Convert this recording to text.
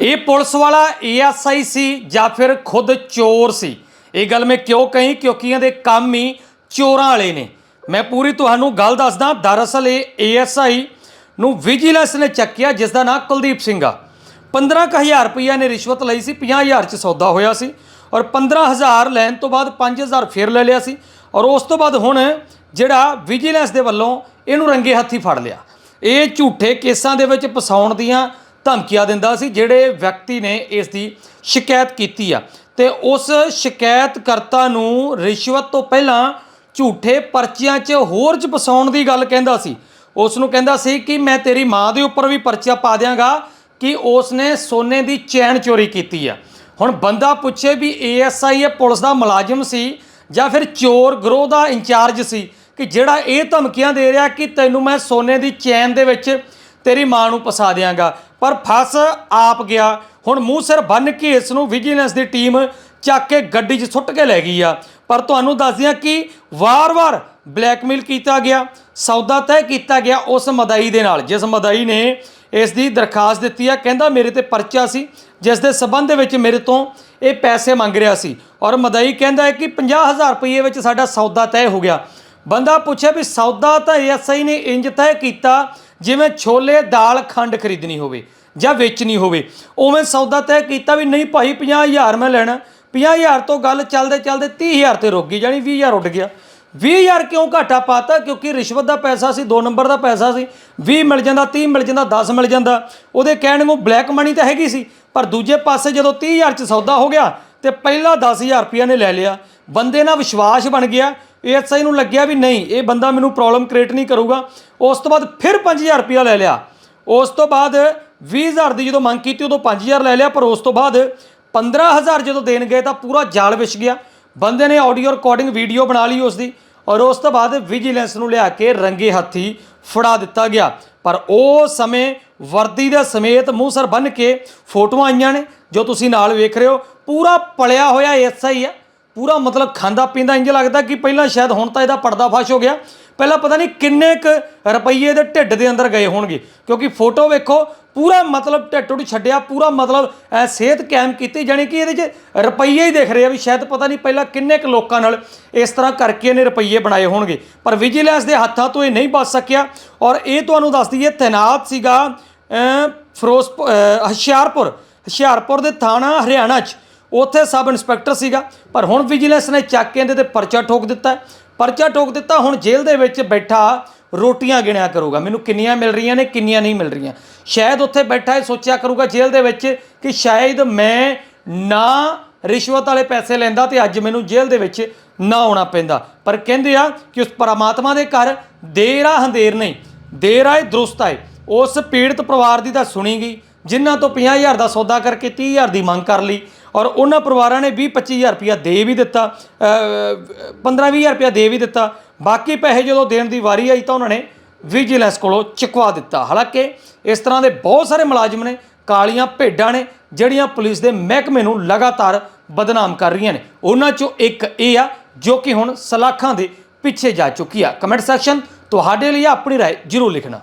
ਇਹ ਪੁਲਿਸ ਵਾਲਾ ਏਐਸਆਈ ਸੀ ਜਾਂ ਫਿਰ ਖੁਦ ਚੋਰ ਸੀ? ਇਹ ਗੱਲ ਮੈਂ ਕਿਉਂ ਕਹੀ? ਕਿਉਂਕਿ ਇਹਦੇ ਕੰਮ ਹੀ ਚੋਰਾਂ ਵਾਲੇ ਨੇ। ਮੈਂ ਪੂਰੀ ਤੁਹਾਨੂੰ ਗੱਲ ਦੱਸਦਾ, ਦਰਅਸਲ ਇਹ ਏਐਸਆਈ ਨੂੰ ਵਿਜੀਲੈਂਸ ਨੇ ਚੱਕਿਆ ਜਿਸ ਦਾ ਨਾਮ ਕੁਲਦੀਪ ਸਿੰਘ ਆ। 15000 ਰੁਪਈਆ ਨੇ ਰਿਸ਼ਵਤ ਲਈ ਸੀ 50000 ਚ ਸੌਦਾ ਹੋਇਆ ਸੀ ਔਰ 15000 ਲੈਣ ਤੋਂ ਬਾਅਦ 5000 ਫੇਰ ਲੈ ਲਿਆ ਸੀ ਔਰ ਉਸ ਤੋਂ ਬਾਅਦ ਹੁਣ ਜਿਹੜਾ ਵਿਜੀਲੈਂਸ ਦੇ ਵੱਲੋਂ ਇਹਨੂੰ ਰੰਗੇ ਹੱਥੀ ਫੜ ਲਿਆ। ਇਹ ਝੂਠੇ ਕੇਸਾਂ ਦੇ ਵਿੱਚ ਫਸਾਉਣ ਦੀਆਂ ਧਮਕੀਆਂ ਦਿੰਦਾ ਸੀ, ਜਿਹੜੇ ਵਿਅਕਤੀ ਨੇ ਇਸ ਦੀ ਸ਼ਿਕਾਇਤ ਕੀਤੀ ਆ। ਤੇ ਉਸ ਸ਼ਿਕਾਇਤਕਰਤਾ ਨੂੰ ਰਿਸ਼ਵਤ ਤੋਂ ਪਹਿਲਾਂ ਝੂਠੇ ਪਰਚਿਆਂ 'ਚ ਹੋਰ 'ਚ ਫਸਾਉਣ ਦੀ ਗੱਲ ਕਹਿੰਦਾ ਸੀ। ਉਸ ਨੂੰ ਕਹਿੰਦਾ ਸੀ ਕਿ ਮੈਂ ਤੇਰੀ ਮਾਂ ਦੇ ਉੱਪਰ ਵੀ ਪਰਚਾ ਪਾ ਦਿਆਂਗਾ ਕਿ ਉਸ ਨੇ ਸੋਨੇ ਦੀ ਚੈਨ ਚੋਰੀ ਕੀਤੀ ਆ। ਹੁਣ ਬੰਦਾ ਪੁੱਛੇ ਵੀ ਏਐਸਆਈ ਇਹ ਪੁਲਿਸ ਦਾ ਮੁਲਾਜ਼ਮ ਸੀ ਜਾਂ ਫਿਰ ਚੋਰ ਗਰੋਹ ਦਾ ਇੰਚਾਰਜ ਸੀ ਕਿ ਜਿਹੜਾ ਇਹ ਧਮਕੀਆਂ ਦੇ ਰਿਹਾ ਕਿ ਤੈਨੂੰ ਮੈਂ ਸੋਨੇ ਦੀ ਚੈਨ ਦੇ ਵਿੱਚ ਤੇਰੀ ਮਾਂ ਨੂੰ ਫਸਾ ਦਿਆਂਗਾ। ਪਰ ਫਸ, ਆਪ ਗਿਆ। ਹੁਣ ਮੂੰਹ ਸਿਰ ਬੰਨ ਕੇ ਇਸ ਨੂੰ ਵਿਜੀਲੈਂਸ ਦੀ ਟੀਮ ਚੱਕ ਕੇ ਗੱਡੀ 'ਚ ਸੁੱਟ ਕੇ ਲੈ ਗਈ ਆ। ਪਰ ਤੁਹਾਨੂੰ ਦੱਸ ਦਿਆਂ ਕਿ ਵਾਰ-ਵਾਰ ਬਲੈਕਮੇਲ ਕੀਤਾ ਗਿਆ, ਸੌਦਾ ਤੈਅ ਕੀਤਾ ਗਿਆ ਉਸ ਮਦਾਈ ਦੇ ਨਾਲ। ਜਿਸ ਮਦਾਈ ਨੇ ਇਸ ਦੀ ਦਰਖਾਸਤ ਦਿੱਤੀ ਆ, ਕਹਿੰਦਾ ਮੇਰੇ ਤੇ ਪਰਚਾ ਸੀ, ਜਿਸ ਦੇ ਸਬੰਧ ਵਿੱਚ ਮੇਰੇ ਤੋਂ ਇਹ ਪੈਸੇ ਮੰਗ ਰਿਹਾ ਸੀ। ਔਰ ਮਦਾਈ ਕਹਿੰਦਾ ਹੈ ਕਿ 50000 ਰੁਪਏ ਵਿੱਚ ਸਾਡਾ ਸੌਦਾ ਤੈਅ ਹੋ ਗਿਆ। ਬੰਦਾ ਪੁੱਛਿਆ ਵੀ ਸੌਦਾ ਤਾਂ ਐਸਆਈ ਨੇ ਇੰਜ ਤੈਅ ਕੀਤਾ ਜਿਵੇਂ ਛੋਲੇ, ਦਾਲ ਖੰਡ ਖਰੀਦਣੀ ਹੋਵੇ ਜਾਂ ਵੇਚਣੀ ਹੋਵੇ, ਉਵੇਂ ਸੌਦਾ ਤੈਅ ਕੀਤਾ ਵੀ ਨਹੀਂ ਭਾਈ 50000 ਮੈਂ ਲੈਣਾ। 50000 ਤੋਂ ਗੱਲ ਚੱਲਦੇ ਚੱਲਦੇ 30000 ਤੇ ਰੁਕ ਗਈ ਜਾਨੀ 20000 ਉੱਡ ਗਿਆ। 20000 ਕਿਉਂ ਘਾਟਾ ਪਾਤਾ? ਕਿਉਂਕਿ ਰਿਸ਼ਵਤ ਦਾ ਪੈਸਾ ਸੀ 2 ਨੰਬਰ ਦਾ ਪੈਸਾ ਸੀ। 20 ਮਿਲ ਜਾਂਦਾ 30 ਮਿਲ ਜਾਂਦਾ 10 ਮਿਲ ਜਾਂਦਾ। ਉਹਦੇ ਕਹਿਣ ਨੂੰ ਬਲੈਕ ਮਨੀ ਤਾਂ ਹੈਗੀ ਸੀ, ਪਰ ਦੂਜੇ ਪਾਸੇ ਜਦੋਂ 30000 ਚ ਸੌਦਾ ਹੋ ਗਿਆ ਤੇ ਪਹਿਲਾ 10000 ਰੁਪਇਆ ਨੇ ਲੈ ਲਿਆ। ਬੰਦੇ ਨਾਲ ਵਿਸ਼ਵਾਸ ਬਣ ਗਿਆ ਐਸਆਈ ਨੂੰ ਲੱਗਿਆ ਵੀ ਨਹੀਂ, ਇਹ ਬੰਦਾ ਮੈਨੂੰ ਪ੍ਰੋਬਲਮ ਕ੍ਰੀਏਟ ਨਹੀਂ ਕਰੂਗਾ। ਉਸ ਤੋਂ ਬਾਅਦ ਫਿਰ 5000 ਰੁਪਇਆ ਲੈ ਲਿਆ। ਉਸ ਤੋਂ ਬਾਅਦ 20000 ਦੀ ਜਦੋਂ ਮੰਗ ਕੀਤੀ, ਉਦੋਂ 5000 ਲੈ ਲਿਆ, ਪਰ ਉਸ ਤੋਂ ਬਾਅਦ 15000 ਜਦੋਂ ਦੇਣ ਗਏ ਤਾਂ ਪੂਰਾ ਜਾਲ ਵਿਛ ਗਿਆ। ਬੰਦੇ ਨੇ ਆਡੀਓ ਰਿਕਾਰਡਿੰਗ ਵੀਡੀਓ ਬਣਾ ਲਈ ਉਸ ਦੀ ਔਰ ਉਸ ਤੋਂ ਬਾਅਦ ਵਿਜੀਲੈਂਸ ਨੂੰ ਲਿਆ ਕੇ ਰੰਗੇ ਹੱਥੀ ਫੜਾ ਦਿੱਤਾ ਗਿਆ। ਪਰ ਉਹ ਸਮੇਂ ਵਰਦੀ ਦੇ ਸਮੇਤ ਮੂੰਹ ਸਰ ਬੰਨ ਕੇ ਫੋਟੋਆਂ ਆਈਆਂ ਨੇ, ਜੋ ਤੁਸੀਂ ਨਾਲ ਵੇਖ ਰਹੇ ਹੋ। ਪੂਰਾ ਪਲਿਆ ਹੋਇਆ ਐਸਆਈ ਆ। ਪੂਰਾ ਮਤਲਬ ਖਾਂਦਾ ਪੀਂਦਾ ਇੰਜ ਲੱਗਦਾ ਕਿ ਪਹਿਲਾਂ ਸ਼ਾਇਦ ਹੁਣ ਤਾਂ ਇਹਦਾ ਪਰਦਾਫਾਸ਼ ਹੋ ਗਿਆ। ਪਹਿਲਾਂ ਪਤਾ ਨਹੀਂ ਕਿੰਨੇ ਕ ਰੁਪਈਏ ਦੇ ਢਿੱਡ ਦੇ ਅੰਦਰ ਗਏ ਹੋਣਗੇ, ਕਿਉਂਕਿ ਫੋਟੋ ਵੇਖੋ, ਪੂਰਾ ਮਤਲਬ ਢਿੱਡ ਟੁੱਟ ਛੱਡਿਆ, ਪੂਰਾ ਮਤਲਬ ਸਿਹਤ ਕਾਇਮ ਕੀਤੀ, ਜਾਣੀ ਕਿ ਇਹਦੇ 'ਚ ਰੁਪਈਏ ਹੀ ਦਿਖ ਰਹੇ ਆ ਵੀ ਸ਼ਾਇਦ ਪਤਾ ਨਹੀਂ ਪਹਿਲਾਂ ਕਿੰਨੇ ਕ ਲੋਕਾਂ ਨਾਲ ਇਸ ਤਰ੍ਹਾਂ ਕਰਕੇ ਇਹਨੇ ਰੁਪਈਏ ਬਣਾਏ ਹੋਣਗੇ। ਪਰ ਵਿਜੀਲੈਂਸ ਦੇ ਹੱਥਾਂ ਤੋਂ ਇਹ ਨਹੀਂ ਬਚ ਸਕਿਆ, ਔਰ ਇਹ ਤੁਹਾਨੂੰ ਦੱਸ ਦਈਏ, ਤੈਨਾਤ ਸੀਗਾ ਫਿਰੋਜ਼ਪੁਰ ਹੁਸ਼ਿਆਰਪੁਰ। ਹੁਸ਼ਿਆਰਪੁਰ ਦੇ ਥਾਣਾ ਹਰਿਆਣਾ 'ਚ ਉੱਥੇ ਸਬ ਇੰਸਪੈਕਟਰ ਸੀਗਾ, ਪਰ ਹੁਣ ਵਿਜੀਲੈਂਸ ਨੇ ਚੱਕ ਕੇ ਇਹਦੇ ਤੇ ਪਰਚਾ ਠੋਕ ਦਿੱਤਾ ਪਰਚਾ ਠੋਕ ਦਿੱਤਾ, ਹੁਣ ਜੇਲ੍ਹ ਦੇ ਵਿੱਚ ਬੈਠਾ ਰੋਟੀਆਂ ਗਿਣਿਆ ਕਰੂਗਾ। ਮੈਨੂੰ ਕਿੰਨੀਆਂ ਮਿਲ ਰਹੀਆਂ ਨੇ, ਕਿੰਨੀਆਂ ਨਹੀਂ ਮਿਲ ਰਹੀਆਂ। ਸ਼ਾਇਦ ਉੱਥੇ ਬੈਠਾ ਇਹ ਸੋਚਿਆ ਕਰੂਗਾ ਜੇਲ੍ਹ ਦੇ ਵਿੱਚ ਕਿ ਸ਼ਾਇਦ ਮੈਂ ਨਾ ਰਿਸ਼ਵਤ ਵਾਲੇ ਪੈਸੇ ਲੈਂਦਾ ਤੇ ਅੱਜ ਮੈਨੂੰ ਜੇਲ੍ਹ ਦੇ ਵਿੱਚ ਨਾ ਆਉਣਾ ਪੈਂਦਾ। ਪਰ ਕਹਿੰਦੇ ਆ ਕਿ ਉਸ ਪਰਮਾਤਮਾ ਦੇ ਘਰ ਦੇਰ ਆ ਹੰਦੇਰ ਨਹੀਂ। ਦੇਰ ਆਏ ਦਰੁਸਤ ਆਏ ਉਸ ਪੀੜਤ ਪਰਿਵਾਰ ਦੀ ਤਾਂ ਸੁਣੀ ਗਈ। ਜਿਨ੍ਹਾਂ ਤੋਂ 50000 ਦਾ ਸੌਦਾ ਕਰਕੇ 30000 ਦੀ ਮੰਗ ਕਰ ਲਈ। ਔਰ ਉਹਨਾਂ ਪਰਿਵਾਰਾਂ ਨੇ 20 25000 ਰੁਪਇਆ ਦੇ ਵੀ ਦਿੱਤਾ 15 20000 ਰੁਪਇਆ ਦੇ ਵੀ ਦਿੱਤਾ ਬਾਕੀ ਪੈਸੇ ਜਦੋਂ ਦੇਣ ਦੀ ਵਾਰੀ ਆਈ ਤਾਂ ਉਹਨਾਂ ਨੇ ਵਿਜੀਲੈਂਸ ਕੋਲੋਂ ਚੁਕਵਾ ਦਿੱਤਾ ਹਾਲਾਂਕਿ ਇਸ ਤਰ੍ਹਾਂ ਦੇ ਬਹੁਤ ਸਾਰੇ ਮੁਲਾਜ਼ਮ ਨੇ ਕਾਲੀਆਂ ਭੇਡਾਂ ਨੇ ਜਿਹੜੀਆਂ ਪੁਲਿਸ ਦੇ ਮਹਿਕਮੇ ਨੂੰ ਲਗਾਤਾਰ ਬਦਨਾਮ ਕਰ ਰਹੀਆਂ ਨੇ ਉਹਨਾਂ ਚੋਂ ਇੱਕ ਇਹ ਆ ਜੋ ਕਿ ਹੁਣ ਸਲਾਖਾਂ ਦੇ ਪਿੱਛੇ ਜਾ ਚੁੱਕੀ ਆ ਕਮੈਂਟ ਸੈਕਸ਼ਨ ਤੁਹਾਡੇ ਲਈ ਆਪਣੀ رائے ਜਰੂਰ ਲਿਖਣਾ